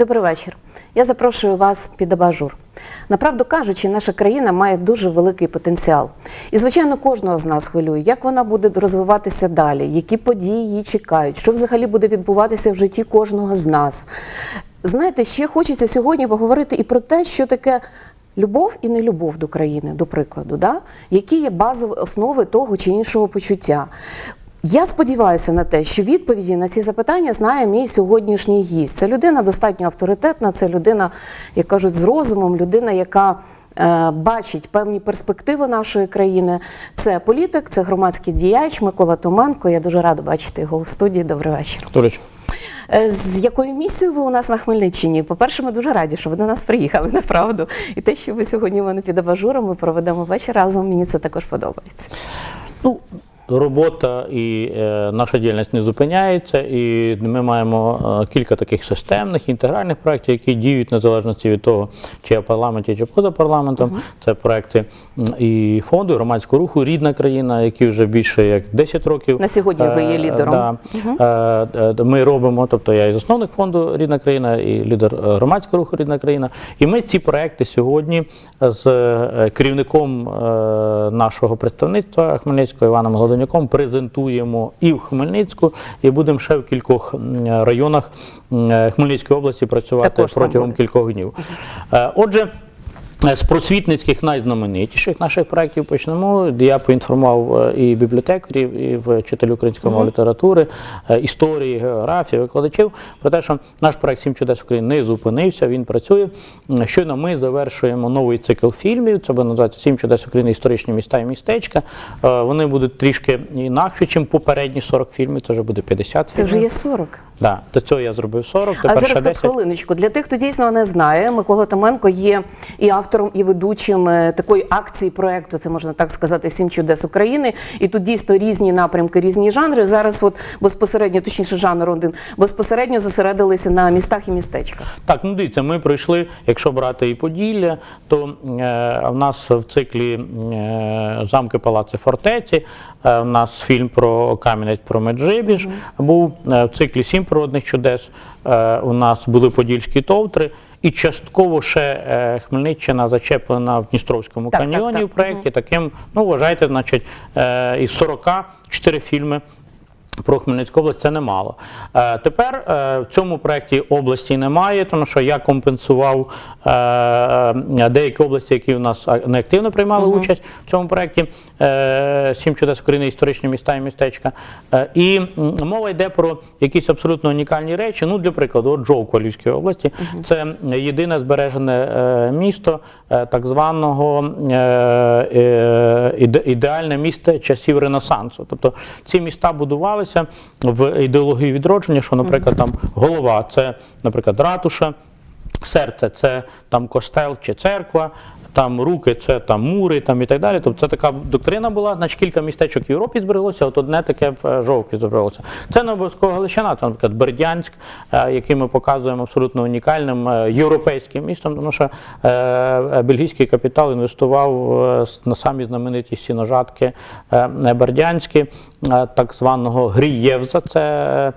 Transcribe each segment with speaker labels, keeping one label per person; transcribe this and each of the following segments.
Speaker 1: Добрий вечір. Я запрошую вас під абажур. Направду кажучи, наша країна має дуже великий потенціал. І, звичайно, кожного з нас хвилює, як вона буде розвиватися далі, які події її чекають, що взагалі буде відбуватися в житті кожного з нас. Знаєте, ще хочеться сьогодні поговорити і про те, що таке. Любов і нелюбов до країни, до прикладу, да? які є базові основи того чи іншого почуття. Я сподіваюся на те, що відповіді на ці запитання знає мій сьогоднішній гість. Це людина достатньо авторитетна, це людина, як кажуть, з розумом, людина, яка е, бачить певні перспективи нашої країни. Це політик, це громадський діяч Микола Томенко. Я дуже рада бачити його у студії. Добрий вечір.
Speaker 2: Толіч,
Speaker 1: Е, З якою місією ви у нас на Хмельниччині? По-перше, ми дуже раді, що ви до нас приїхали, направду. І те, що ви сьогодні у мене під абажуром, ми проведемо вечір разом. Мені це також подобається.
Speaker 2: ну робота і е, наша діяльність не зупиняється, і ми маємо е, кілька таких системних інтегральних проєктів, які діють незалежності від того, чи я в парламенті, чи поза парламентом. Це проекти і фонду, і громадського руху Рідна країна, які вже більше як 10 років.
Speaker 1: На сьогодні ви є
Speaker 2: е,
Speaker 1: лідером.
Speaker 2: Да, е, Ми робимо, тобто я і засновник фонду Рідна країна, і лідер громадського руху Рідна країна. І ми ці проекти сьогодні з керівником нашого представництва Хмельницького Іваном Гладонюком презентуємо і в Хмельницьку, і будемо ще в кількох районах Хмельницької області працювати
Speaker 1: Також
Speaker 2: протягом кількох днів. Е, Отже. Е, З просвітницьких найзнаменитіших наших проєктів почнемо. Я поінформував е, і бібліотекарів, і вчителів української мови літератури, е, історії, географії, викладачів про те, що наш проєкт «Сім чудес України не зупинився, він працює. Щойно ми завершуємо новий цикл фільмів. Це буде називатися Сім чудес України історичні міста і містечка. Вони будуть трішки інакші, ніж попередні 40 фільмів. Це вже буде 50
Speaker 1: Це вже є 40.
Speaker 2: Да. До цього я зробив 40, тепер ще
Speaker 1: зараз тут
Speaker 2: 10.
Speaker 1: хвилиночку. Для тих, хто дійсно не знає, Микола Томенко є і автором, і ведучим е, такої акції проекту. Це можна так сказати, сім чудес України. І тут дійсно різні напрямки, різні жанри. Зараз, от безпосередньо, точніше, жанр один безпосередньо зосередилися на містах і містечках.
Speaker 2: Так, ну дивіться, ми пройшли, якщо брати і Поділля, то е, в нас в циклі е, замки, палаци, фортеці. Е, в нас фільм про Кам'янець про Меджибіж був е, в циклі Сім природних чудес. Е, у нас були подільські товтри. І частково ще е, Хмельниччина зачеплена в Дністровському
Speaker 1: Так,
Speaker 2: каньйоні
Speaker 1: так.
Speaker 2: в проєкті. Таким, ну вважайте, значить, е, із 44 фільми про Хмельницьку область це немало. Е, тепер е, в цьому проєкті області немає, тому що я компенсував е, деякі області, які в нас неактивно приймали участь в цьому проєкті. Сім чудес України, історичні міста і містечка. І мова йде про якісь абсолютно унікальні речі. Ну, для прикладу, от у Львівській області. Це єдине збережене місто так званого іде- ідеальне місто часів Ренесансу. Тобто ці міста будувалися в ідеології відродження, що, наприклад, там голова це, наприклад, ратуша, серце це там костел чи церква. Там руки, це там мури, там і так далі. Тобто це така доктрина була. Значить, кілька містечок в Європі збереглося, от одне таке в е, збереглося. Це не обов'язково Галичина, це, наприклад, Бердянськ, е, який ми показуємо абсолютно унікальним е, європейським містом, тому що бельгійський капітал інвестував на самі знамениті сіножатки Бердянські, так званого Грієвза, це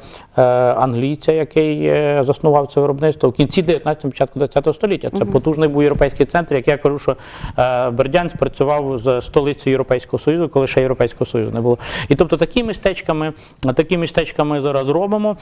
Speaker 2: англійця, який заснував це виробництво в кінці 19-го, початку 20 століття. Це потужний був європейський центр. Як я кажу, що е, Бердянськ працював з столицею Європейського Союзу, коли ще Європейського Союзу не було. І тобто такі містечками, такі містечка зараз робимо.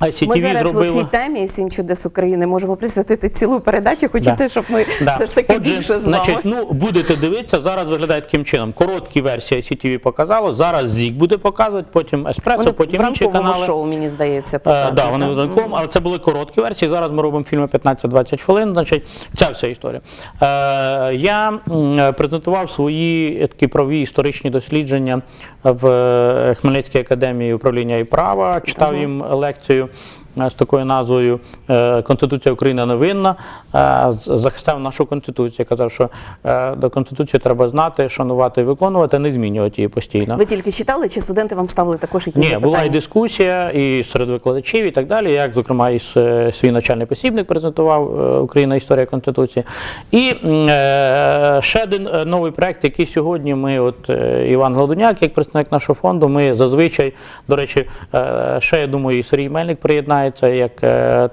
Speaker 2: ICTV
Speaker 1: Ми зараз
Speaker 2: зробило...
Speaker 1: у цій темі сім чудес України можемо присвятити цілу передачу. Хочеться,
Speaker 2: Да.
Speaker 1: щоб ми
Speaker 2: Да.
Speaker 1: все ж таки
Speaker 2: Отже,
Speaker 1: більше з вами.
Speaker 2: Значить, ну будете дивитися, зараз виглядає таким чином. Короткі версії ICTV показало, зараз ЗІК буде показувати, потім Еспресо,
Speaker 1: Вони
Speaker 2: потім
Speaker 1: в
Speaker 2: інші
Speaker 1: ранковому
Speaker 2: канали.
Speaker 1: шоу, мені здається,
Speaker 2: Е,
Speaker 1: показують.
Speaker 2: да, вони
Speaker 1: так?
Speaker 2: ранком, але це були короткі версії. Зараз ми робимо фільми 15-20 хвилин. Значить, ця вся історія. Е, я презентував свої такі праві історичні дослідження в е, Хмельницькій академії управління і права. Читав їм лекцію. Е, З такою назвою е, Конституція України невинна, е, з- захистив нашу конституцію. Казав, що е, до конституції треба знати, шанувати виконувати, не змінювати її постійно.
Speaker 1: Ви тільки читали, чи студенти вам ставили також якісь
Speaker 2: Ні,
Speaker 1: запитання?
Speaker 2: була і дискусія, і серед викладачів, і так далі. Як, зокрема, і свій навчальний посібник презентував е, Україна історія Конституції. І ще один новий проект, який сьогодні ми, от Іван Гладуняк, як представник нашого фонду, ми зазвичай, до речі, ще я думаю, і Сергій Мельник приєднається. як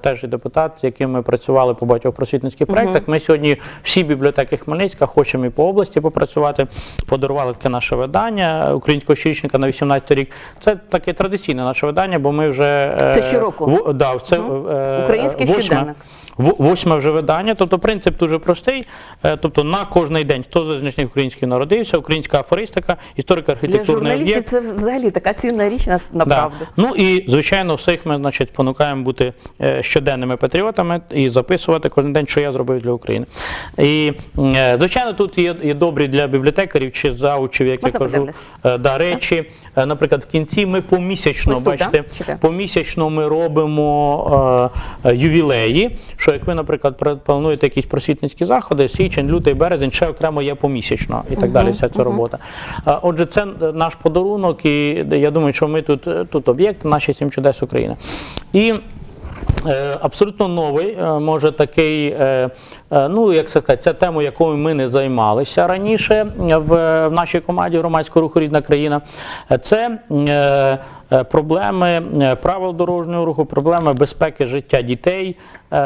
Speaker 2: теж і депутат, з яким ми працювали по багатьох просвітницьких проєктах. Ми сьогодні всі бібліотеки Хмельницька хочемо і по області попрацювати. Подарували таке наше видання українського щорічника на 18 рік. Це таке традиційне наше видання, бо ми вже е,
Speaker 1: Це щороку?
Speaker 2: в- да, це, е,
Speaker 1: Український щоденник.
Speaker 2: Восьме вже видання, тобто принцип дуже простий. Е, Тобто на кожний день хто з значних українських народився, українська афористика, історика
Speaker 1: Для
Speaker 2: архітектурний
Speaker 1: журналістів
Speaker 2: об'єкт.
Speaker 1: це взагалі така цінна річ направду.
Speaker 2: Да. Ну і звичайно, всіх ми значить, спонукаємо бути е, щоденними патріотами і записувати кожен день, що я зробив для України. І е, звичайно, тут є, є добрі для бібліотекарів чи заучів, як
Speaker 1: Можна
Speaker 2: я кажу, да, речі. Наприклад, в кінці ми помісячно,
Speaker 1: Ось тут,
Speaker 2: бачите,
Speaker 1: да?
Speaker 2: Помісячно ми робимо е, ювілеї. Що як ви, наприклад, плануєте якісь просвітницькі заходи, січень, лютий, березень, ще окремо є помісячно і так далі. Вся ця робота. Отже, це е, наш подарунок, і я думаю, що ми тут, е, тут об'єкт, наші сім чудес України. І Е, Абсолютно новий, може такий, ну як це сказати, ця тема, якою ми не займалися раніше в, нашій команді громадського руху Рідна країна. Це проблеми е, правил дорожнього руху, проблеми безпеки життя дітей. Е,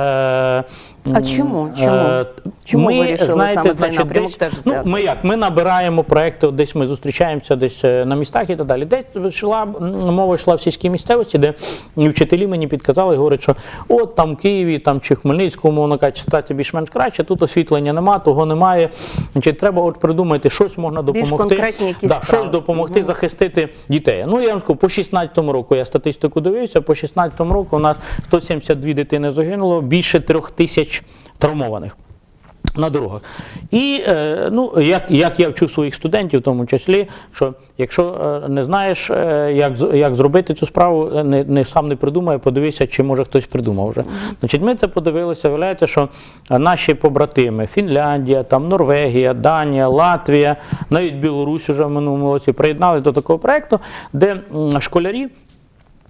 Speaker 1: А чому? Чому?
Speaker 2: е,
Speaker 1: Чому ви вирішили саме цей напрямок
Speaker 2: десь-
Speaker 1: теж
Speaker 2: ну, ми як? Ми набираємо проекти, десь ми зустрічаємося десь е, на містах і так далі. Десь йшла мова йшла в сільській місцевості, де вчителі мені підказали, говорять, що от там в Києві там, чи Хмельницькому, умовно кажучи, ситуація більш-менш краща, тут освітлення нема, того немає. Значить, треба от придумати, щось можна
Speaker 1: Більш
Speaker 2: допомогти.
Speaker 1: конкретні якісь
Speaker 2: да, щось допомогти захистити дітей. Ну, я вам скажу, по 16-му року я статистику дивився, по 16-му року у нас 172 дитини загинуло, більше трьох тисяч травмованих. На дорогах. І е, ну, як, як я вчу своїх студентів, в тому числі, що якщо е, не знаєш, е, як, як зробити цю справу, не, не сам не придумай, подивися, чи може хтось придумав вже. Значить, ми це подивилися, виявляється, що наші побратими Фінляндія, там, Норвегія, Данія, Латвія, навіть Білорусь уже в минулому році приєдналися до такого проєкту, де школярі.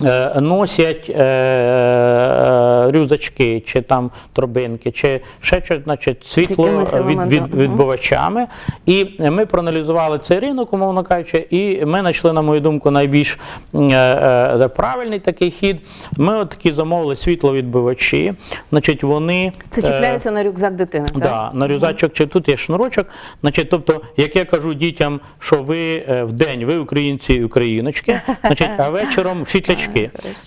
Speaker 2: Е, Носять е, е, рюкзачки, чи там торбинки, чи ще щось, значить, світло від, від, відбивачами. І ми проаналізували цей ринок, умовно кажучи, і ми знайшли, на мою думку, найбільш е, е, правильний такий хід. Ми от такі замовили світловідбивачі. Значить, вони
Speaker 1: Це
Speaker 2: е,
Speaker 1: чіпляється на рюкзак дитини, так?
Speaker 2: Да, на рюкзачок чи тут є шнурочок. Значить, тобто, як я кажу дітям, що ви е, в день ви українці і україночки, значить, а вечором світлячки.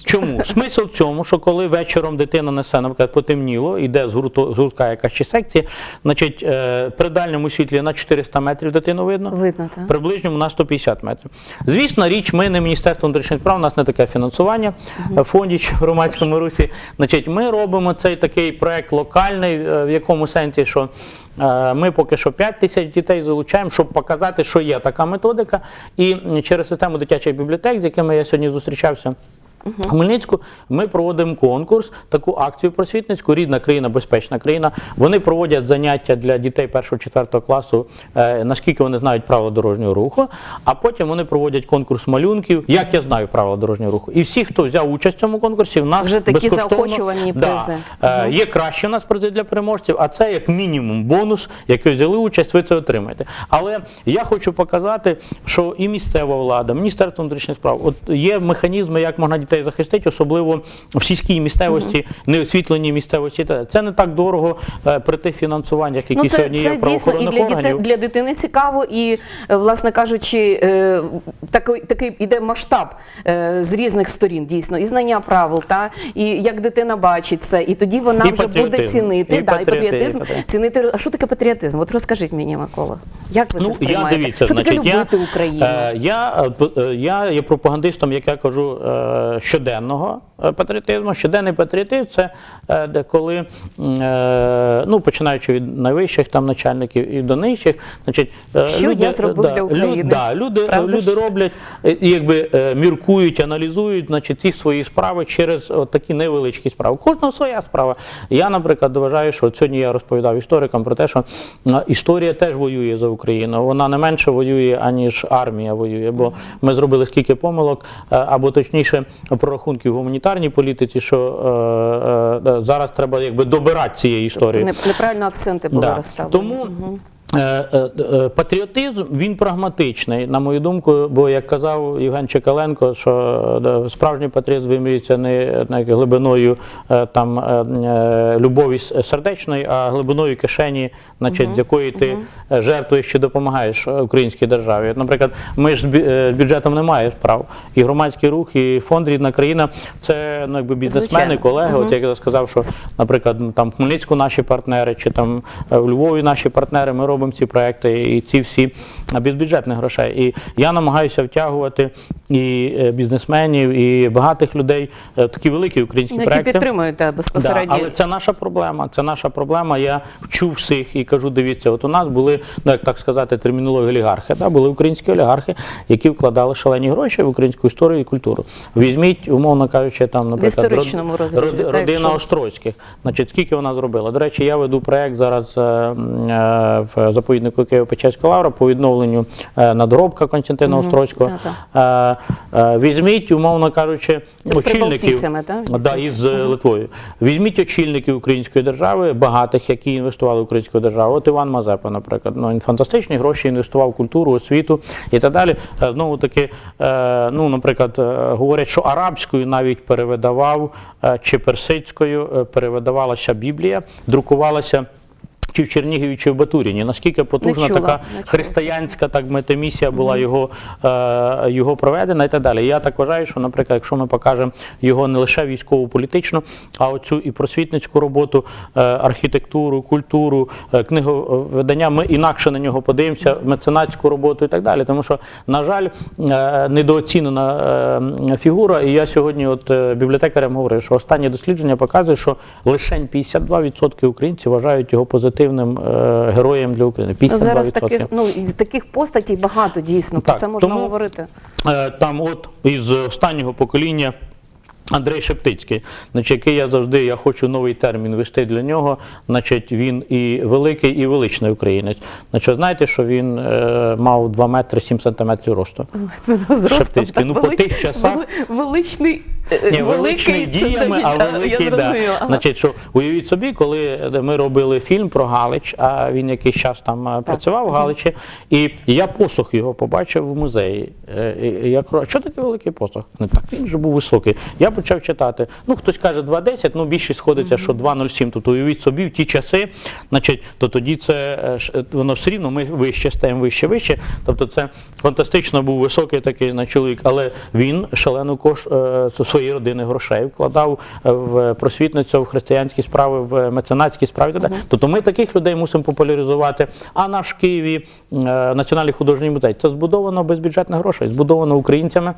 Speaker 2: Чому? Смисл в цьому, що коли вечором дитина несе, наприклад, потемніло, йде з гурту- з гуртка якась чи секція, значить, е, при дальньому світлі на 400 метрів дитину видно.
Speaker 1: Видно, так.
Speaker 2: Приближньо на 150 метрів. Звісно, річ, ми не Міністерство внутрішніх справ, у нас не таке фінансування в фонді в громадському русі. Значить, ми робимо цей такий проект локальний, е, в якому сенсі, що ми поки що 5 тисяч дітей залучаємо, щоб показати, що є така методика. І через систему дитячих бібліотек, з якими я сьогодні зустрічався. Хмельницьку ми проводимо конкурс, таку акцію просвітницьку, рідна країна, безпечна країна. Вони проводять заняття для дітей 1-4 класу, е, наскільки вони знають правила дорожнього руху. А потім вони проводять конкурс малюнків, як я знаю правила дорожнього руху. І всі, хто взяв участь в цьому конкурсі, в нас
Speaker 1: Вже такі заохочувальні
Speaker 2: Да.
Speaker 1: призи.
Speaker 2: Е, Є краще у нас призи для переможців, а це як мінімум бонус, як ви взяли участь, ви це отримаєте. Але я хочу показати, що і місцева влада, Міністерство внутрішніх справ, от є механізми, як можна дітей захистити, особливо в сільській місцевості, неосвітленій місцевості. Це не так дорого е, при тих фінансуваннях, які
Speaker 1: Ну, це,
Speaker 2: сьогодні є
Speaker 1: це дійсно і для, дітей, для дитини цікаво, і, е, власне кажучи, е, такий, такий іде масштаб з різних сторін, дійсно, і знання правил, та, і як дитина бачить це, і тоді вона
Speaker 2: І
Speaker 1: вже буде цінити,
Speaker 2: І
Speaker 1: да, і
Speaker 2: патріотизм,
Speaker 1: патріотизм, цінити. А що таке патріотизм? От розкажіть мені, Микола, як ви це
Speaker 2: Ну, я
Speaker 1: сприймаєте?
Speaker 2: дивіться,
Speaker 1: що таке любити
Speaker 2: я,
Speaker 1: Україну?
Speaker 2: Я, є пропагандистом, як я кажу, щоденного. е, патріотизму. Щоденний патріотизм це е, де коли, е, ну, починаючи від найвищих там начальників і до нижчих, значить, е,
Speaker 1: Що я зробив для України?
Speaker 2: Люд, да, люди,
Speaker 1: Правда
Speaker 2: люди роблять, е, якби е, міркують, аналізують значить, ці свої справи через от такі невеличкі справи. У Кожного своя справа. Я, наприклад, вважаю, що от сьогодні я розповідав історикам про те, що е, історія теж воює за Україну. Вона не менше воює, аніж армія воює. Бо ми зробили скільки помилок, е, або точніше прорахунків в гуманітарній політиці, що е, е, зараз треба якби добирати цієї історії.
Speaker 1: Тобто Неправильно акценти були
Speaker 2: Да.
Speaker 1: розставлені.
Speaker 2: Тому е, Патріотизм він прагматичний, на мою думку, бо як казав Євген Чекаленко, що е, справжній патріотизм вимірюється не глибиною е, там е, е, любові сердечної, а глибиною кишені, значить, з якої ти е, жертвуєш чи допомагаєш е, українській державі. Наприклад, ми ж з е, бюджетом не маємо справ. І громадський рух, і фонд рідна країна це ну, якби бізнесмени, колеги. От як я сказав, що, наприклад, ну, там в Хмельницьку наші партнери, чи там е, в Львові наші партнери, ми робимо ці проекти, і ці всі а, без бюджетних грошей. І я намагаюся втягувати і е, бізнесменів, і багатих людей е, в такі великі українські
Speaker 1: Які
Speaker 2: проекти.
Speaker 1: підтримують да,
Speaker 2: Да,
Speaker 1: безпосередньо.
Speaker 2: але це наша проблема. Це наша проблема. Я вчу всіх і кажу: дивіться, от у нас були, ну як так сказати, термінологія олігархи. Да? Були українські олігархи, які вкладали шалені гроші в українську історію і культуру. Візьміть, умовно кажучи, там, наприклад, род-
Speaker 1: історичному розрізі,
Speaker 2: род-
Speaker 1: так,
Speaker 2: родина
Speaker 1: якщо-
Speaker 2: Острозьких. Значить, скільки вона зробила? До речі, я веду проект зараз е, е, в заповіднику Києво-Печерська лавра по відновленню е, надгробка Константина Острозького. Е, е, Візьміть, умовно кажучи,
Speaker 1: Це
Speaker 2: очільників да, із е, Литвою. Візьміть очільників української держави, багатих, які інвестували в українську державу. От Іван Мазепа, наприклад. Ну, він фантастичні гроші інвестував в культуру, освіту і так далі. Знову таки, ну, наприклад, говорять, що арабською навіть перевидавав чи персидською перевидавалася Біблія, друкувалася. Чи в Чернігові, чи в Батуріні. Наскільки потужна
Speaker 1: чула,
Speaker 2: така
Speaker 1: чула.
Speaker 2: християнська так мета місія була його, е, його проведена і так далі. Я так вважаю, що, наприклад, якщо ми покажемо його не лише військово-політичну, а оцю і просвітницьку роботу, е, архітектуру, культуру, е, книговидання, ми інакше на нього подивимося, меценатську роботу і так далі. Тому що, на жаль, е, недооцінена е, фігура. І я сьогодні, от е, бібліотекарям говорив, що останнє дослідження показує, що лише 52% українців вважають його позитивним е, героєм для України. 52%.
Speaker 1: Ну, Зараз таких, ну, із таких постатей багато дійсно. Про це можна
Speaker 2: тому-
Speaker 1: говорити.
Speaker 2: Е, Там, от із останнього покоління. Андрей Шептицький, значить, який я завжди я хочу новий термін вести для нього. Значить, він і великий, і величний українець. Значить, знаєте, що він е, мав 2 метри 7 сантиметрів росту. Шептицький.
Speaker 1: так,
Speaker 2: Ну, по тих часах-
Speaker 1: величний,
Speaker 2: Ні,
Speaker 1: великий,
Speaker 2: діями, а великий,
Speaker 1: я
Speaker 2: да. Значить, що уявіть собі, коли ми робили фільм про Галич, а він якийсь час там е, працював в Галичі, і я посох його побачив в музеї. Е, Я кажу, а що таке великий посох? Ну так він же був високий. Я почав читати. Ну, хтось каже 2,10, ну більшість сходиться, що 2,07. Тобто уявіть собі в ті часи, значить, то тоді це е, воно все рівно ми вище стаємо вище, вище. Тобто це фантастично був високий такий на чоловік, але він шалену кош своєї родини грошей вкладав е, в просвітницю, в християнські справи, в меценатські справи. так. Тобто ми таких людей мусимо популяризувати. А наш в Києві е, Національний художній музей це збудовано без бюджетних грошей, збудовано українцями.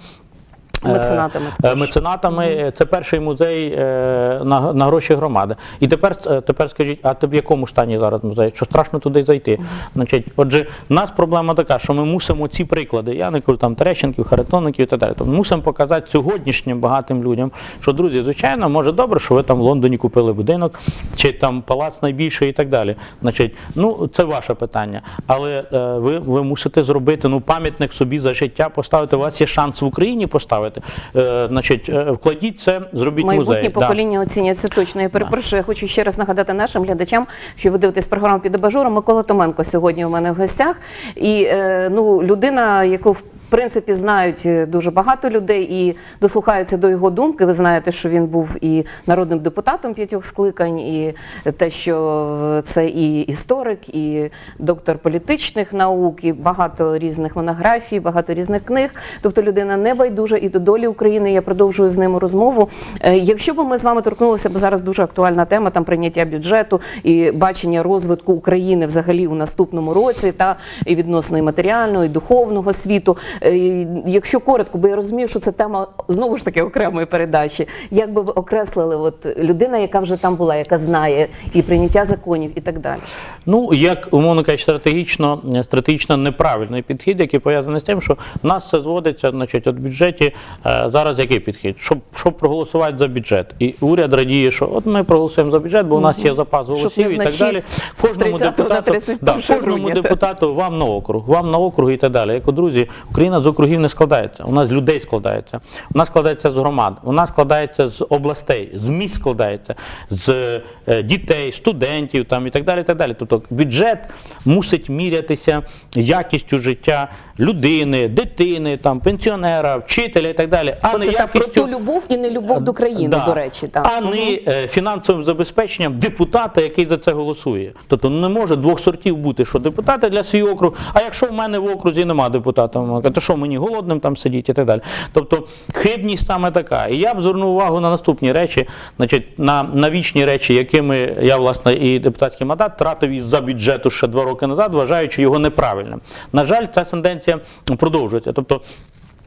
Speaker 2: Е,
Speaker 1: Меценатами
Speaker 2: е. Меценатами це перший музей е, на, на гроші громади. І тепер, е, тепер скажіть, а ти в якому стані зараз музей? Що страшно туди зайти? Значить, отже, в нас проблема така, що ми мусимо ці приклади, я не кажу там Терещенків, Харитонників і так далі. Тобто мусимо показати сьогоднішнім багатим людям, що друзі, звичайно, може добре, що ви там в Лондоні купили будинок, чи там палац найбільший і так далі. Значить, ну це ваше питання. Але е, ви, ви мусите зробити ну пам'ятник собі за життя поставити. У вас є шанс в Україні поставити. Е, значить, е, вкладіть це, зробіть
Speaker 1: Майбутнє
Speaker 2: музей. Майбутнє
Speaker 1: покоління оцінять це точно. Я перепрошую, я хочу ще раз нагадати нашим глядачам, що ви дивитесь програму під абажуром. Микола Томенко сьогодні у мене в гостях. І е, ну, людина, яку в принципі знають е, дуже багато людей і дослухаються до його думки. Ви знаєте, що він був і народним депутатом п'ятьох скликань, і те, що це і історик, і доктор політичних наук, і багато різних монографій, багато різних книг. Тобто людина не байдужа і до долі України. Я продовжую з ним розмову. Е, Якщо б ми з вами торкнулися, бо зараз дуже актуальна тема там прийняття бюджету і бачення розвитку України взагалі у наступному році, та і відносно і матеріального, і духовного світу. Е, Якщо коротко, бо я розумію, що це тема знову ж таки окремої передачі. Як би ви окреслили, от людина, яка вже там була, яка знає і прийняття законів, і так далі.
Speaker 2: Ну, як умовно кажучи, стратегічно, стратегічно неправильний підхід, який пов'язаний з тим, що нас все зводиться, значить, от бюджеті е, зараз який підхід? Щоб, щоб проголосувати за бюджет. І уряд радіє, що от ми проголосуємо за бюджет, бо у нас є запас голосів і так далі. Кожному депутату, да, кожному депутату вам на округ, вам на округ і так далі. Як от, друзі, Україна з округів не складається. У нас з людей складається. У нас складається з громад, у нас складається з областей, з міст складається, з е, дітей, студентів там, і так далі. І так далі. Тобто бюджет мусить мірятися якістю життя людини, дитини, там, пенсіонера, вчителя і так далі. А не
Speaker 1: Це так про ту любов і не любов до країни,
Speaker 2: Да.
Speaker 1: до речі. Так.
Speaker 2: А не е, фінансовим забезпеченням депутата, який за це голосує. Тобто не може двох сортів бути, що депутати для свій округ, а якщо в мене в окрузі нема депутата, вона то що мені голодним там сидіти і так далі. Тобто хибність саме така. І я б звернув увагу на наступні речі, значить, на, на вічні речі, якими я, власне, і депутатський мандат тратив із-за бюджету ще два роки назад, вважаючи його неправильним. На жаль, ця тенденція продовжується. Тобто,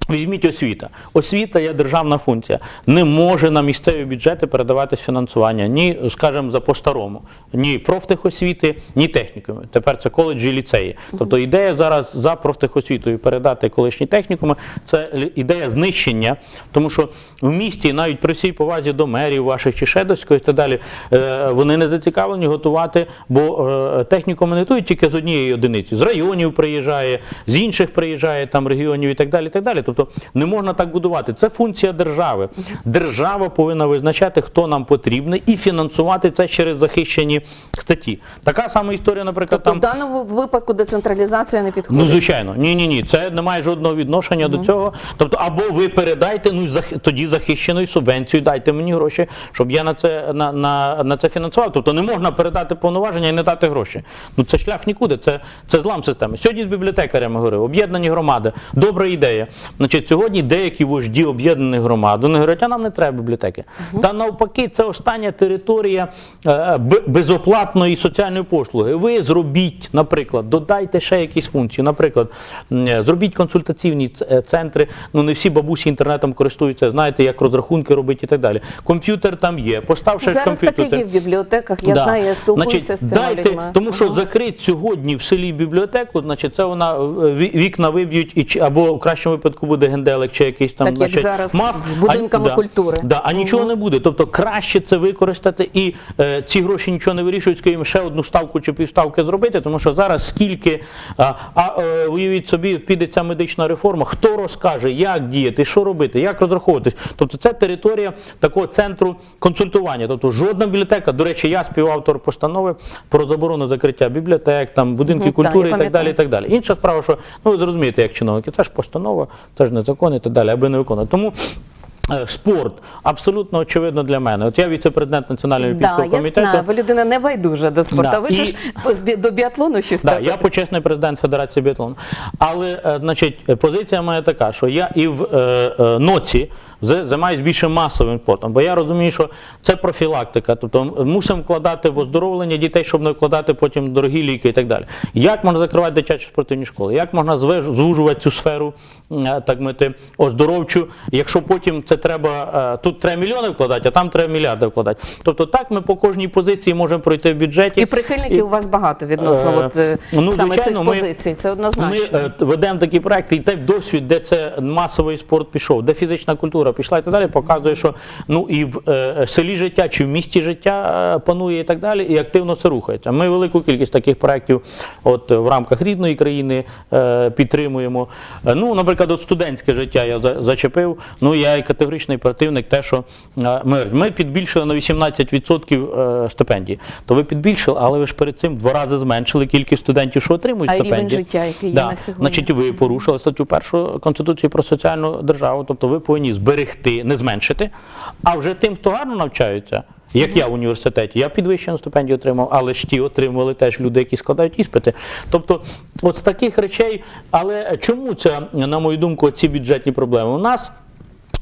Speaker 2: Візьміть освіта. Освіта є державна функція. Не може на місцеві бюджети передаватись фінансування ні, скажімо, за по-старому, ні профтехосвіти, ні технікуми. Тепер це коледжі і ліцеї. Тобто ідея зараз за профтехосвітою передати колишні технікуми це ідея знищення, тому що в місті, навіть при всій повазі до мерів ваших чи ще десь і так далі, е, вони не зацікавлені готувати, бо е, технікуми не готують тільки з однієї одиниці. З районів приїжджає, з інших приїжджає там регіонів і так далі. І так далі. Тобто не можна так будувати. Це функція держави. Держава повинна визначати, хто нам потрібний, і фінансувати це через захищені статті. Така сама історія, наприклад,
Speaker 1: Тобто
Speaker 2: там.
Speaker 1: в даному випадку децентралізація не підходить.
Speaker 2: Ну, звичайно, ні, ні, ні. Це не має жодного відношення до цього. Тобто, або ви передайте, ну тоді захищеною субвенцією дайте мені гроші, щоб я на це на, на, на це фінансував. Тобто не можна передати повноваження і не дати гроші. Ну це шлях нікуди, це, це злам системи. Сьогодні з бібліотекарями говорив, об'єднані громади. Добра ідея. Значить, сьогодні деякі вожді об'єднаних громад вони говорять, а нам не треба бібліотеки. Та навпаки, це остання територія е, б- безоплатної соціальної послуги. Ви зробіть, наприклад, додайте ще якісь функції. Наприклад, е, зробіть консультаційні е, центри. Ну не всі бабусі інтернетом користуються, знаєте, як розрахунки робити і так далі. Комп'ютер там є. Поставши
Speaker 1: Зараз
Speaker 2: комп'ютер.
Speaker 1: таке є в бібліотеках. Я
Speaker 2: Да.
Speaker 1: знаю, я спілкуюся
Speaker 2: Значить,
Speaker 1: з цими
Speaker 2: дайте,
Speaker 1: людьми.
Speaker 2: Тому що
Speaker 1: Ага.
Speaker 2: закрити сьогодні в селі бібліотеку, значить, це вона е, вікна виб'ють, і, або в кращому випадку буде генделик чи якийсь там
Speaker 1: Так, як
Speaker 2: значить,
Speaker 1: зараз
Speaker 2: мав,
Speaker 1: з будинками
Speaker 2: да,
Speaker 1: культури.
Speaker 2: Да, а нічого не буде. Тобто краще це використати і е, ці гроші нічого не вирішують, скажімо, ще одну ставку чи півставки зробити, тому що зараз скільки, а, а е, уявіть собі, піде ця медична реформа, хто розкаже, як діяти, що робити, як розраховуватись. Тобто це територія такого центру консультування. Тобто жодна бібліотека, до речі, я співавтор постанови про заборону закриття бібліотек, там будинків
Speaker 1: так,
Speaker 2: культури
Speaker 1: я
Speaker 2: і так далі. І так далі. Інша справа, що ну ви зрозумієте, як чиновники, це ж постанова, це ж не закон і так далі, аби не виконати. Тому. е, Спорт абсолютно очевидно для мене. От я віце-президент Національного
Speaker 1: Да,
Speaker 2: олімпійського
Speaker 1: я
Speaker 2: комітету.
Speaker 1: знаю, ви людина не байдужа до спорту.
Speaker 2: Да,
Speaker 1: А ви ж до біатлону щось
Speaker 2: Да,
Speaker 1: так?
Speaker 2: я почесний президент Федерації біатлону. Але е, значить, позиція моя така, що я і в е, е, ноці займаюся більше масовим спортом, бо я розумію, що це профілактика. Тобто мусимо вкладати в оздоровлення дітей, щоб не вкладати потім дорогі ліки і так далі. Як можна закривати дитячі спортивні школи? Як можна звужувати цю сферу, е, так мити, оздоровчу, якщо потім це треба, е, тут треба мільйони вкладати, а там треба мільярди вкладати. Тобто так ми по кожній позиції можемо пройти в бюджеті.
Speaker 1: І прихильників у вас багато відносно
Speaker 2: Е,
Speaker 1: от, е,
Speaker 2: ну,
Speaker 1: саме
Speaker 2: звичайно,
Speaker 1: цих
Speaker 2: ми-
Speaker 1: позицій. Це
Speaker 2: Ми
Speaker 1: однозначно.
Speaker 2: е, ведемо такі проекти, і той досвід, де це масовий спорт пішов, де фізична культура пішла і так далі, показує, що ну і в е, селі життя чи в місті життя е, панує і так далі, і активно це рухається. Ми велику кількість таких проєктів от, в рамках рідної країни е, підтримуємо. Ну, наприклад, от студентське життя я зачепив. Ну, я і категоричний противник те, що ми, ми підбільшили на 18% е, стипендії. То ви підбільшили, але ви ж перед цим два рази зменшили кількість студентів, що отримують
Speaker 1: А й рівень життя, який є
Speaker 2: да.
Speaker 1: на сьогодні.
Speaker 2: Значить, ви порушили статтю першу Конституції про соціальну державу, тобто ви повинні зберегти, не зменшити. А вже тим, хто гарно навчається, як я в університеті, я підвищену стипендію отримав, але ж ті отримували теж люди, які складають іспити. Тобто, от з таких речей, але чому це, на мою думку, ці бюджетні проблеми? У нас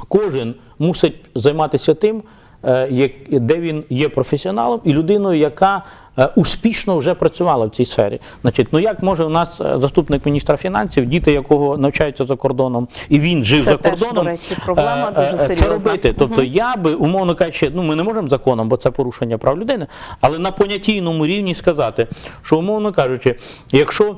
Speaker 2: кожен мусить займатися тим, е, де він є професіоналом і людиною, яка успішно вже працювала в цій сфері. Значить, ну як може у нас е, заступник міністра фінансів, діти якого навчаються за кордоном, і він жив
Speaker 1: Це
Speaker 2: за
Speaker 1: теж,
Speaker 2: кордоном,
Speaker 1: до речі, проблема
Speaker 2: е, е, Це робити. Тобто я би, умовно кажучи, ну ми не можемо законом, бо це порушення прав людини, але на понятійному рівні сказати, що умовно кажучи, якщо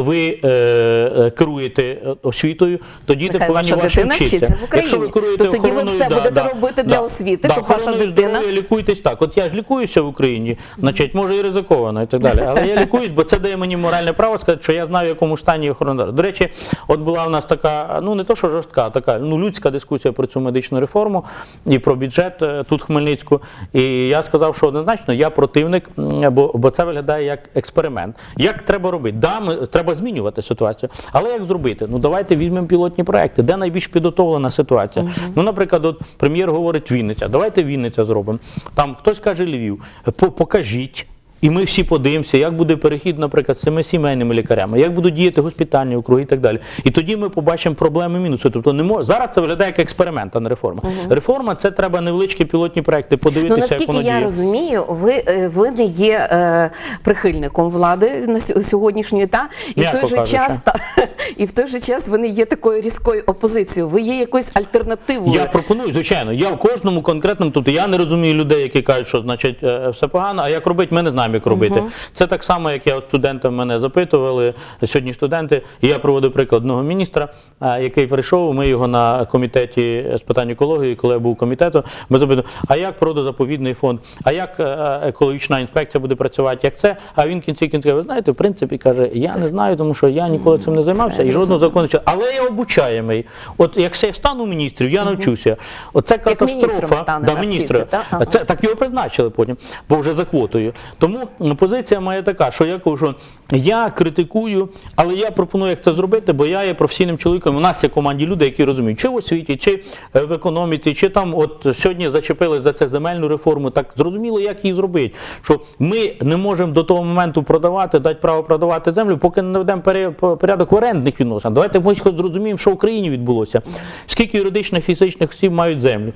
Speaker 2: ви е, е, керуєте освітою, то діти
Speaker 1: Нехай
Speaker 2: повинні
Speaker 1: ваша дитина
Speaker 2: вчитися.
Speaker 1: вчиться в Україні.
Speaker 2: Якщо ви керуєте
Speaker 1: То тоді ви
Speaker 2: охороною,
Speaker 1: все
Speaker 2: да,
Speaker 1: будете
Speaker 2: да,
Speaker 1: робити
Speaker 2: да,
Speaker 1: для освіти,
Speaker 2: да,
Speaker 1: щоб ваша дитина-
Speaker 2: здоров'я, лікуйтесь так. От я ж лікуюся в Україні, значить, може і ризиковано і так далі. Але я лікуюсь, бо це дає мені моральне право сказати, що я знаю, в якому стані охорона. До речі, от була в нас така, ну не то, що жорстка, а така ну людська дискусія про цю медичну реформу і про бюджет е, тут в Хмельницьку. І я сказав, що однозначно я противник, бо, бо це виглядає як експеримент. Як треба робити? Да, ми, треба змінювати ситуацію. Але як зробити? Ну давайте візьмемо пілотні проекти, де найбільш підготовлена ситуація. Ну, наприклад, от прем'єр говорить Вінниця. Давайте Вінниця зробимо. Там хтось каже Львів. По- Покажіть. І ми всі подивимося, як буде перехід, наприклад, з цими сімейними лікарями, як будуть діяти госпітальні округи і так далі. І тоді ми побачимо проблеми мінуси. Тобто не мож... зараз це виглядає як експеримент, а не реформа. Реформа це треба невеличкі пілотні проекти,
Speaker 1: Ну
Speaker 2: подивитися, як воно
Speaker 1: я
Speaker 2: діє.
Speaker 1: розумію, ви, е, ви не є е, прихильником влади на сьогоднішньої та і в той же
Speaker 2: кажучи.
Speaker 1: час та і в той же час ви не є такою різкою опозицією. Ви є якоюсь альтернативою.
Speaker 2: Я пропоную, звичайно, я в кожному конкретному, тобто я не розумію людей, які кажуть, що значить е, все погано, а як робити, ми не знаємо, як робити. Це так само, як я студентам мене запитували, сьогодні студенти, і я проводив приклад одного міністра, е, який прийшов, ми його на комітеті з питань екології, коли я був комітету, ми запитали, а як природозаповідний фонд, а як е, екологічна інспекція буде працювати, як це? А він в кінці кінці, ви знаєте, в принципі, каже, я не знаю, тому що я ніколи цим не займався і жодного закону. Але я обучаємий. От як я стану міністрів, я навчуся. Оце
Speaker 1: Як міністром
Speaker 2: катастрофа.
Speaker 1: стане,
Speaker 2: да,
Speaker 1: навчиться,
Speaker 2: міністром.
Speaker 1: Ага.
Speaker 2: Це так його призначили потім, бо вже за квотою. Тому позиція моя така, що я кажу, я критикую, але я пропоную, як це зробити, бо я є професійним чоловіком. У нас є команді люди, які розуміють, чи в освіті, чи е, в економіці, чи там от сьогодні зачепили за це земельну реформу. Так зрозуміло, як її зробити. Що ми не можемо до того моменту продавати, дати право продавати землю, поки не наведемо порядок орендних відносинах. Давайте ми хоч зрозуміємо, що в Україні відбулося. Скільки юридичних фізичних осіб мають землю.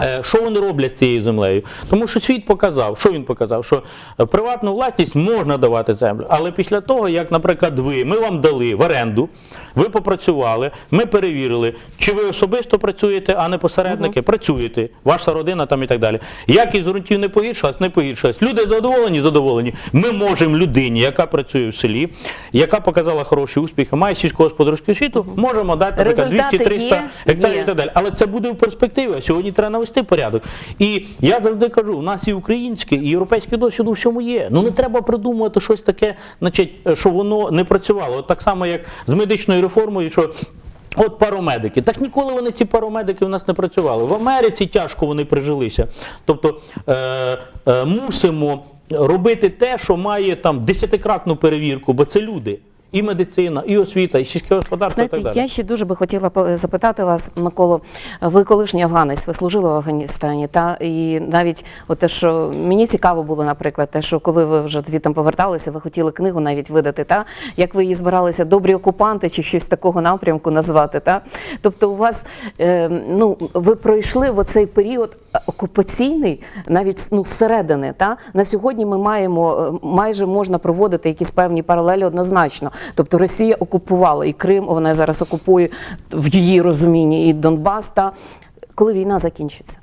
Speaker 2: Е, Що вони роблять з цією землею? Тому що світ показав, що він показав, що приватну власність можна давати землю, але після того, як, наприклад, ви, ми вам дали в оренду, ви попрацювали, ми перевірили, чи ви особисто працюєте, а не посередники, працюєте, ваша родина там і так далі. Якість ґрунтів не погіршилась, не погіршилась. Люди задоволені, задоволені. Ми можемо людині, яка працює в селі, яка показала хороші успіхи, має сільськогосподарську освіту, можемо дати наприклад,
Speaker 1: Результати
Speaker 2: 200-300 гектарів і так далі. Але це буде в перспективі. А сьогодні треба навести порядок. І я завжди кажу: у нас і український, і європейський досвід у всьому є. Ну не треба придумувати щось таке, значить, що воно не працювало. От так само, як з медичною реформою, що. От парамедики. Так ніколи вони ці парамедики в нас не працювали. В Америці тяжко вони прижилися. Тобто е, е, мусимо робити те, що має там десятикратну перевірку, бо це люди. І медицина, і освіта, і сільське господарство. і так далі.
Speaker 1: я ще дуже би хотіла запитати вас, Миколо. Ви колишній афганець, ви служили в Афганістані, та і навіть от те, що мені цікаво було, наприклад, те, що коли ви вже звідти поверталися, ви хотіли книгу навіть видати, та як ви її збиралися добрі окупанти чи щось такого напрямку назвати, та тобто у вас е, ну ви пройшли в оцей період окупаційний, навіть ну зсередини. Та на сьогодні ми маємо е, майже можна проводити якісь певні паралелі однозначно. Тобто Росія окупувала і Крим, вона зараз окупує в її розумінні і Донбас. Та коли війна закінчиться?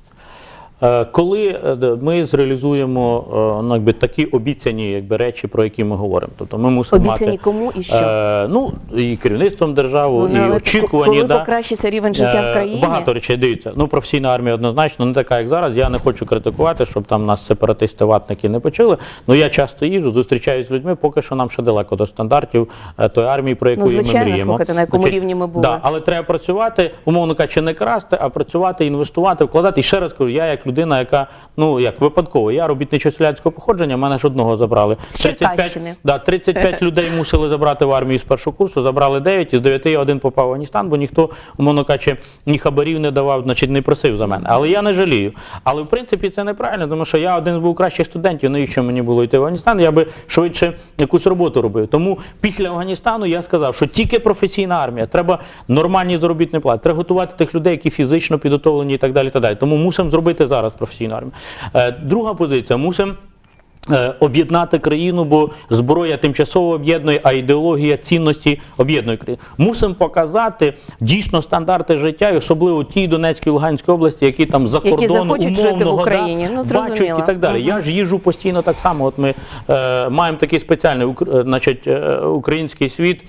Speaker 2: Е, Коли е, ми зреалізуємо е, ну, якби, такі обіцяні якби, речі, про які ми говоримо, тобто ми мусимо
Speaker 1: Обіцяні
Speaker 2: мати
Speaker 1: кому і що?
Speaker 2: Е, ну і керівництвом держави,
Speaker 1: Ну,
Speaker 2: і очікувані.
Speaker 1: коли
Speaker 2: да.
Speaker 1: покращиться рівень життя в країні?
Speaker 2: Багато речей дивіться. Ну, професійна армія однозначно не така, як зараз. Я не хочу критикувати, щоб там нас сепаратисти, ватники не почули. Ну я часто їжджу, зустрічаюся з людьми, поки що нам ще далеко до стандартів тої армії, про яку
Speaker 1: Ну,
Speaker 2: ми мріємо.
Speaker 1: слухайте, на якому рівні ми були.
Speaker 2: Да, але треба працювати, умовно кажучи, не красти, а працювати, інвестувати, вкладати. І ще раз кажу, я як людина, яка ну як випадково, я робітничо селянського походження, мене ж одного забрали.
Speaker 1: З Черкащини.
Speaker 2: да, 35 людей мусили забрати в армію з першого курсу, забрали 9, із 9 я один попав в Афганістан, бо ніхто, умовно кажучи, ні хабарів не давав, значить не просив за мене. Але я не жалію. Але в принципі це неправильно, тому що я один з був кращих студентів, навіщо мені було йти в Афганістан, я би швидше якусь роботу робив. Тому після Афганістану я сказав, що тільки професійна армія, треба нормальні заробітні плати, треба готувати тих людей, які фізично підготовлені і так далі. так далі. Тому мусимо зробити зараз професійну армію. Е, Друга позиція, мусимо е, Об'єднати країну, бо зброя тимчасово об'єднує, а ідеологія цінності об'єднує країну. Мусимо показати дійсно стандарти життя, і особливо ті Донецькій Луганській області, які там за
Speaker 1: Які
Speaker 2: кордону
Speaker 1: захочуть жити в
Speaker 2: умовного,
Speaker 1: Україні. Ну,
Speaker 2: бачать і так далі. Я ж їжу постійно так само. От ми е, маємо такий спеціальний е, значить, е, український світ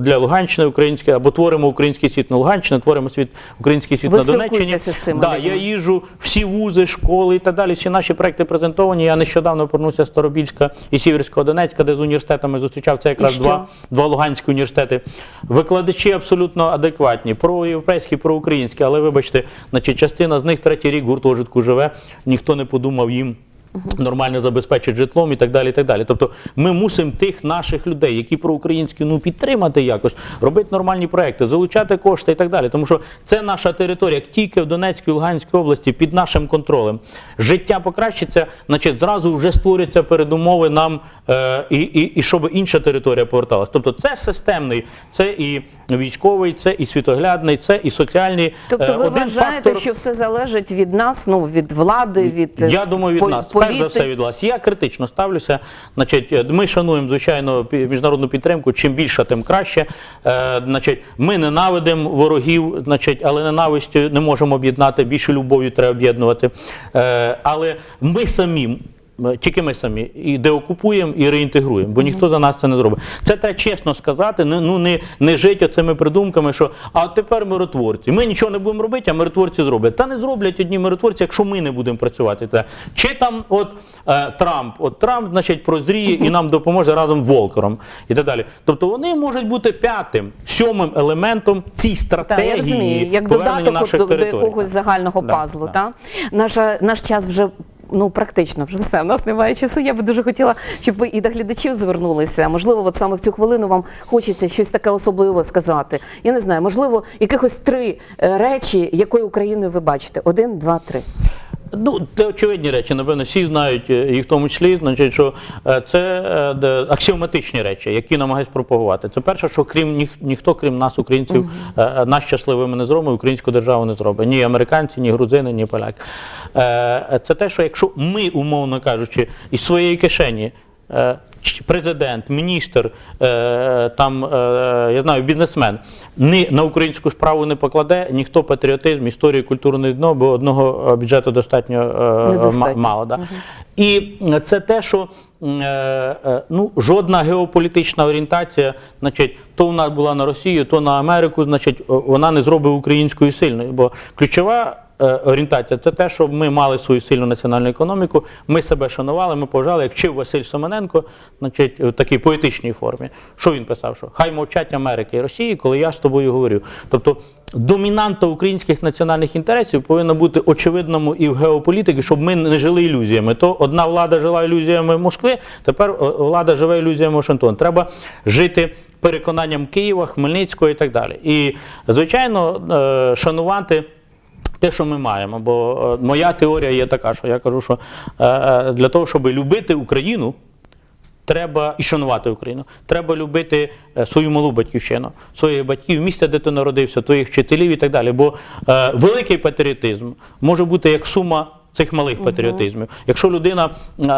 Speaker 2: для Луганщини, український, або творимо український світ на Луганщині, творимо світ український світ
Speaker 1: Ви
Speaker 2: на Донеччині.
Speaker 1: спілкуєтеся з цими
Speaker 2: да, я їжу всі вузи, школи і так далі. Всі наші проекти презентовані. Я нещодавно повернувся з Старобільська і Сіверського Донецька, де з університетами зустрічав це якраз два, два луганські університети. Викладачі абсолютно адекватні, проєвропейські, проукраїнські, але вибачте, значить, частина з них третій рік гуртожитку живе, ніхто не подумав їм. Нормально забезпечить житлом і так далі. І так далі. Тобто ми мусимо тих наших людей, які проукраїнські, ну підтримати якось, робити нормальні проекти, залучати кошти і так далі. Тому що це наша територія. Як тільки в Донецькій Луганській області під нашим контролем життя покращиться, значить зразу вже створюються передумови нам е, і, і, і щоб інша територія поверталась. Тобто це системний, це і військовий, це і світоглядний, це і соціальний.
Speaker 1: Тобто
Speaker 2: Е,
Speaker 1: ви
Speaker 2: один
Speaker 1: вважаєте,
Speaker 2: фактор-
Speaker 1: що все залежить від нас, ну від влади, від
Speaker 2: я думаю, від нас. Перш за все
Speaker 1: політик?
Speaker 2: від вас. Я критично ставлюся. Значить, ми шануємо, звичайно, міжнародну підтримку. Чим більше, тим краще. Е, значить, ми ненавидимо ворогів, значить, але ненавистю не можемо об'єднати. Більше любов'ю треба об'єднувати. Е, але ми самі. Тільки ми самі і деокупуємо, і реінтегруємо, бо ніхто за нас це не зробить. Це треба чесно сказати, не, ну не, не жити оцими придумками, що а тепер миротворці. Ми нічого не будемо робити, а миротворці зроблять. Та не зроблять одні миротворці, якщо ми не будемо працювати. Та. Чи там от е, Трамп, от Трамп, значить, прозріє і нам допоможе разом Волкером і так далі. Тобто вони можуть бути п'ятим, сьомим елементом цій стратегії
Speaker 1: я розумію, як додаток до, до якогось загального
Speaker 2: Да,
Speaker 1: пазлу.
Speaker 2: да.
Speaker 1: Та? Наша, наш час вже. Ну, практично вже все. У нас немає часу. Я би дуже хотіла, щоб ви і до глядачів звернулися. Можливо, от саме в цю хвилину вам хочеться щось таке особливе сказати. Я не знаю, можливо, якихось три е, речі, якою Україною ви бачите. Один, два, три.
Speaker 2: Ну, це очевидні речі, напевно, всі знають, е, і в тому числі, значить, що е, це е, аксіоматичні речі, які намагаються пропагувати. Це перше, що крім ніх, ніхто, крім нас, українців, е, нас щасливими не зробить, українську державу не зробить. Ні американці, ні грузини, ні поляки. Це те, що якщо ми, умовно кажучи, із своєї кишені. Президент, міністр, е, там е, я знаю, бізнесмен ні на українську справу не покладе, ніхто патріотизм, історію, культуру не дно, бо одного е, бюджету достатньо мало. Да. І е, це те, що ну, жодна геополітична орієнтація, значить, то вона була на Росію, то на Америку, значить, вона не зробить українською сильною. Бо ключова орієнтація це те, щоб ми мали свою сильну національну економіку, ми себе шанували, ми поважали, як вчив Василь Семененко, значить, в такій поетичній формі. Що він писав? Що хай мовчать Америки і Росії, коли я з тобою говорю. Тобто домінанта українських національних інтересів повинна бути очевидному і в геополітиці, щоб ми не жили ілюзіями. То одна влада жила ілюзіями Москви, тепер е, влада живе ілюзіями Вашингтона. Треба жити переконанням Києва, Хмельницького і так далі. І, звичайно, е, шанувати. Те, що ми маємо, бо е, моя теорія є така, що я кажу, що е, е, для того, щоб любити Україну, треба і шанувати Україну. Треба любити свою малу батьківщину, своїх батьків, місця, де ти народився, твоїх вчителів і так далі. Бо великий патріотизм може бути як сума цих малих патріотизмів. Якщо людина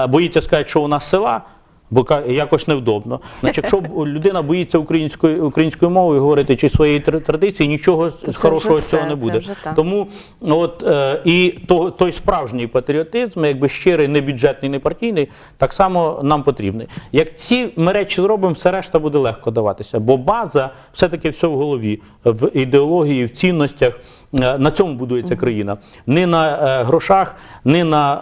Speaker 2: боїться сказати, що вона з села. Бо якось невдобно. Значить, якщо людина боїться української української мови говорити чи своєї традиції, нічого
Speaker 1: це
Speaker 2: хорошого з цього не буде. Тому от е, і то, той справжній патріотизм, якби щирий, не бюджетний, не партійний, так само нам потрібний. Як ці ми речі зробимо, все решта буде легко даватися. Бо база все-таки все в голові, в ідеології, в цінностях. Е, На цьому будується країна. Не на е, грошах, не на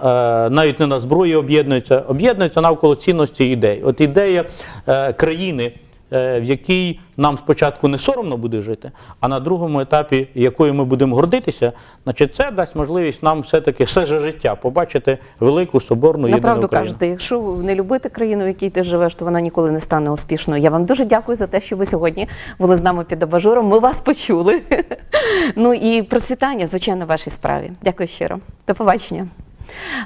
Speaker 2: е, навіть не на зброї об'єднується, об'єднується навколо цінності і ідей. От ідея е, країни е, в якій нам спочатку не соромно буде жити, а на другому етапі, якою ми будемо гордитися, значить це дасть можливість нам все-таки все же життя побачити велику соборну єдину
Speaker 1: Направду
Speaker 2: Україну.
Speaker 1: кажете, якщо не любити країну, в якій ти живеш, то вона ніколи не стане успішною. Я вам дуже дякую за те, що ви сьогодні були з нами під абажуром. Ми вас почули. Ну і процвітання, звичайно, вашій справі. Дякую щиро. До побачення.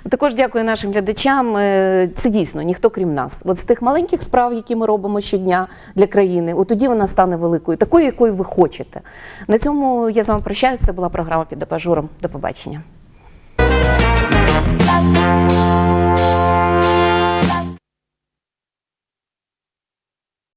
Speaker 1: Також дякую нашим глядачам. Е, Це дійсно ніхто крім нас. От з тих маленьких справ, які ми робимо щодня для країни, от тоді вона стане великою, такою, якою ви хочете. На цьому я з вами прощаюся. Це була програма під абажуром. До побачення.